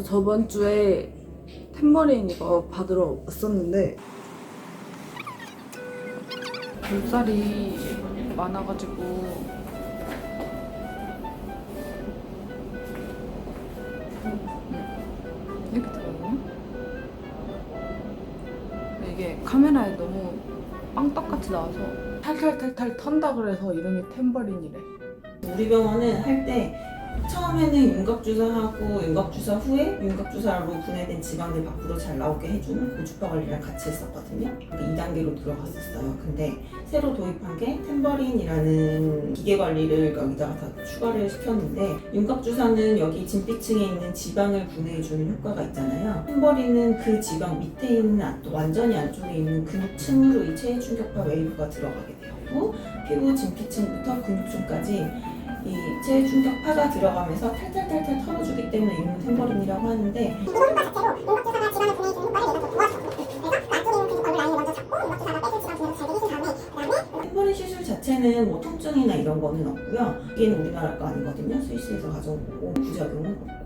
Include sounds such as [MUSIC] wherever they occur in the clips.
저 저번 주에 탬버린 이거 받으러 왔었는데 볼살이 많아가지고 음, 이렇게. 근데 이게 카메라에 너무 빵떡같이 나와서 탈탈탈탈 턴다 그래서 이름이 탬버린이래. 우리 병원은 할때 처음에는 윤곽주사하고 윤곽주사 후에 윤곽주사로 분해된 지방들 밖으로 잘 나오게 해주는 고주파 관리랑 같이 했었거든요. 2단계로 들어갔었어요. 근데 새로 도입한 게 템버린이라는 기계 관리를 여기다가 다 추가를 시켰는데 윤곽주사는 여기 진피층에 있는 지방을 분해해주는 효과가 있잖아요. 템버린은 그 지방 밑에 있는 안- 완전히 안쪽에 있는 근육층으로 이 체해 충격파 웨이브가 들어가게 되고 피부 진피층부터 근육층까지 이 체해 충격파가 들어가면서 탈탈탈탈 털어주기 때문에 이름은 템버린이라고 하는데 템버린 시술 자체는 뭐 통증이나 이런 거는 없고요. 이게는 우리나라 거 아니거든요. 스위스에서 가져온 거고 부작용은 없고.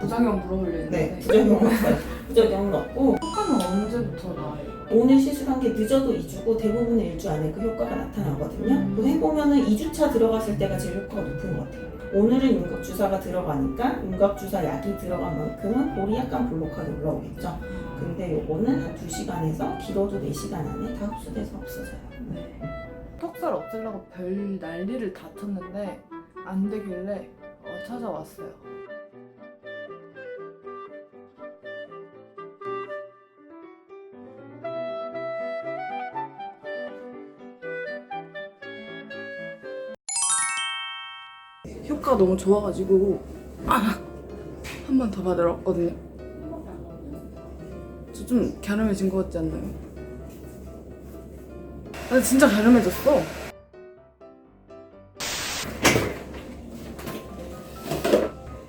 부작용 물어보려는데 네, 부작용은 없어요. 부작용은 없고 효과는 언제부터 나와요? 오늘 시술한 게 늦어도 2주고 대부분은 일주 안에 그 효과가 나타나거든요. 음. 그 해보면은 2주차 들어갔을 때가 제일 효과가 높은 것 같아요. 오늘은 윤곽주사가 들어가니까 윤곽주사 약이 들어간 만큼은 볼이 약간 볼록하게 올라오겠죠. 근데 요거는 한 2시간에서 길어도 4시간 안에 다 흡수돼서 없어져요. 네. 턱살 없애려고 별 난리를 다 쳤는데 안 되길래 어, 찾아왔어요. 효과가 너무 좋아가지고 아! 한 번 더 받으러 왔거든요. 저 좀 갸름해진 것 같지 않나요? 아 진짜 갸름해졌어.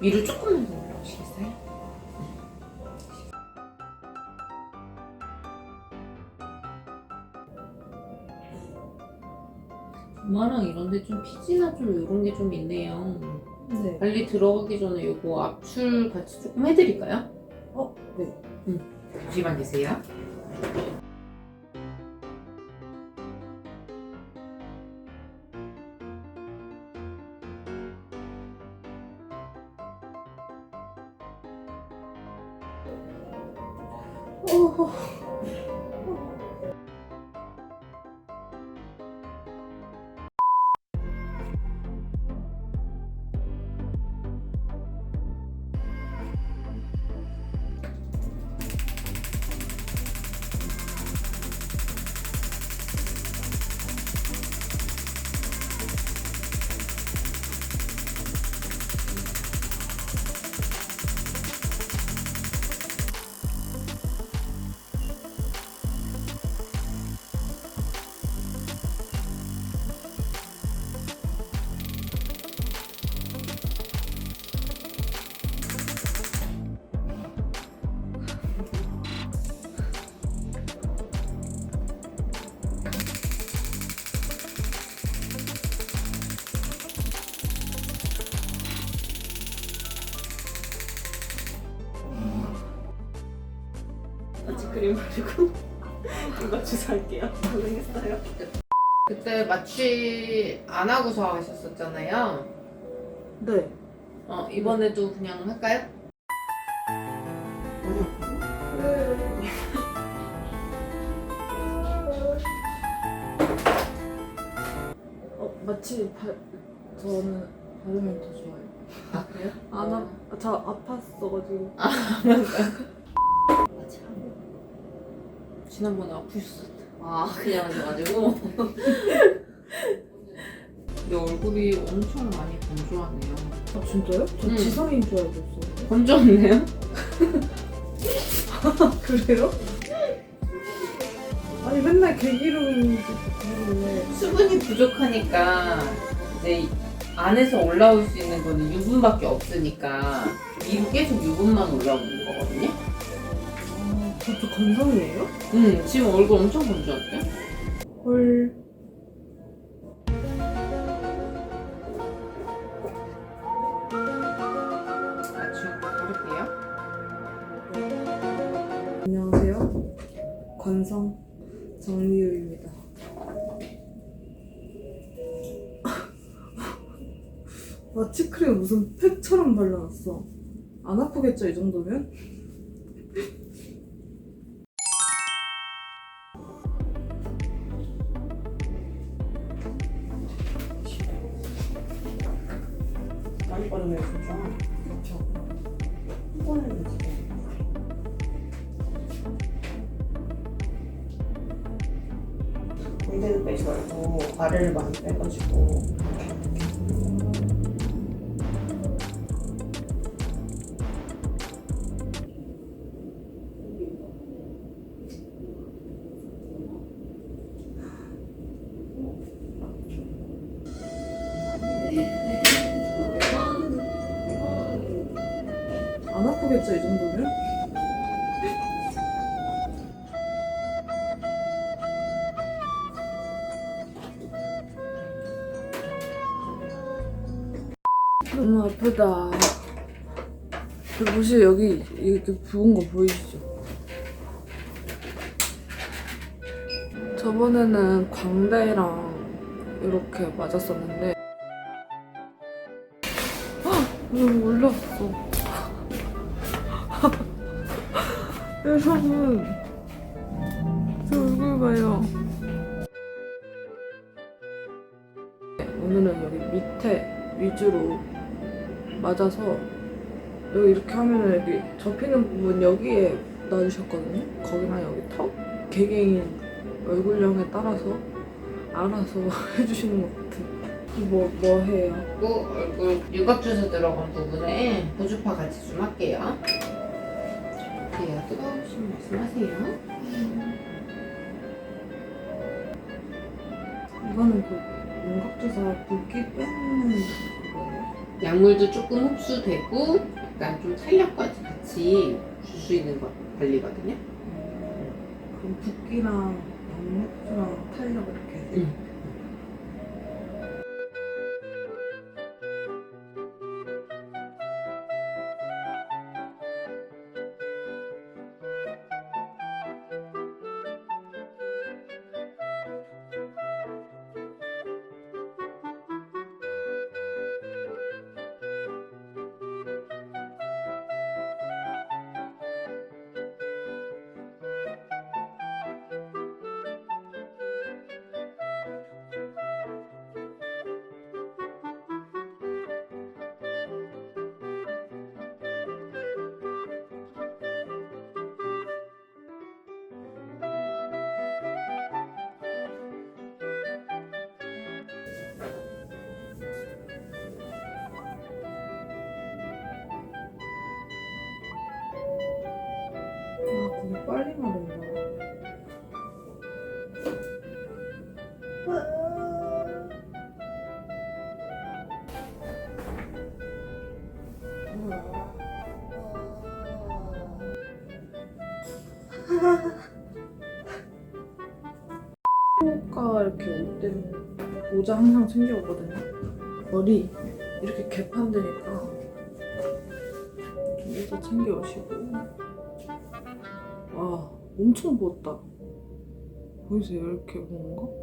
위로 조금만 더 엄마랑 이런데 좀 피지나 좀 이런 게 좀 있네요. 네. 관리 들어가기 전에 요거 압출 같이 조금 해드릴까요? 어, 네. 잠시만 계세요. 어. 아직 그림 그리고 윤곽주사 할게요. 고생했어요. 그때 마취 안 하고서 하셨었잖아요. 네. 어, 이번에도 그냥 할까요? 어, 마치 바, 저는 바르면 더 좋아요. 아, 그래요? 안 아, 저 아팠어가지고. 마취 하고. 지난번에 아프셨었다. 아, 그냥 하셔가지고. 내 얼굴이 엄청 많이 건조하네요. 아 진짜요? 저 응. 지성인 줄 알고 있어요. 건조하네요? [LAUGHS] 그래요? 아니 맨날 개기름인지 모르겠네. 수분이 부족하니까 이제 안에서 올라올 수 있는 거는 유분밖에 없으니까 위로 계속 유분만 올라오는 거거든요. 저도 건성이에요? 응, 지금 얼굴 엄청 건조한데? 헐. 맞춤 부를게요. 안녕하세요. 건성 정리유입니다. 마취크림 [LAUGHS] 아, 무슨 팩처럼 발라놨어. 안 아프겠죠, 이 정도면? 바르면 진짜. 한 번에는 진짜. 군대는 빼지 말고 아래를 많이 빼가지고 안 아프겠죠, 이 정도면? 너무 아프다. 여기 보세요, 여기 이렇게 부은 거 보이시죠? 저번에는 광대랑 이렇게 맞았었는데 왜 올렸어? 여러분 제 얼굴 봐요 오늘은 여기 밑에 위주로 맞아서 여기 이렇게 하면은 여기 접히는 부분 여기에 놔주셨거든요 거기랑 여기 턱 개개인 얼굴형에 따라서 알아서 [LAUGHS] 해주시는 것 같아요 뭐, 뭐 해요? 그리고 얼굴 윤곽주사 들어간 부분에 보주파 같이 좀 할게요. 그래요. 뜨거우신 말씀 하세요. 이거는 그 윤곽주사 붓기 빼는 거예요? 약물도 조금 흡수되고 약간 좀 탄력까지 같이 줄 수 있는 거 관리거든요. 그럼 붓기랑 양맥주랑 탄력 이렇게 응. 빨리 마른다 호가 이렇게 올 때는 모자 항상 챙겨오거든요. 머리 이렇게 개판되니까 모자 챙겨오시고 와 엄청 부었다 보이세요 이렇게 부은 거?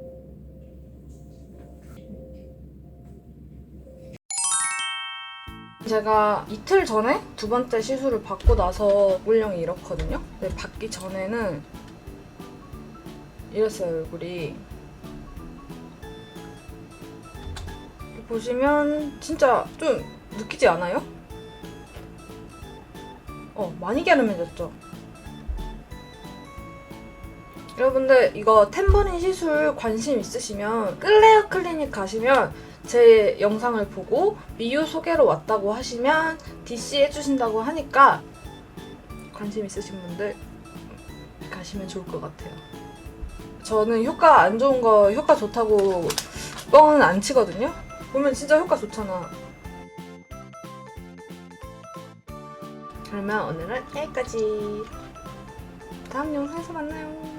제가 이틀 전에 두 번째 시술을 받고 나서 얼굴형이 이렇거든요 근데 받기 전에는 이랬어요 얼굴이 보시면 진짜 좀 느끼지 않아요? 어 많이 갸름해졌죠? 여러분들 이거 템버린 시술 관심 있으시면 클레어 클리닉 가시면 제 영상을 보고 미유 소개로 왔다고 하시면 DC 해주신다고 하니까 관심 있으신 분들 가시면 좋을 것 같아요. 저는 효과 안 좋은 거 효과 좋다고 뻥은 안 치거든요. 보면 진짜 효과 좋잖아. 그러면 오늘은 여기까지. 다음 영상에서 만나요.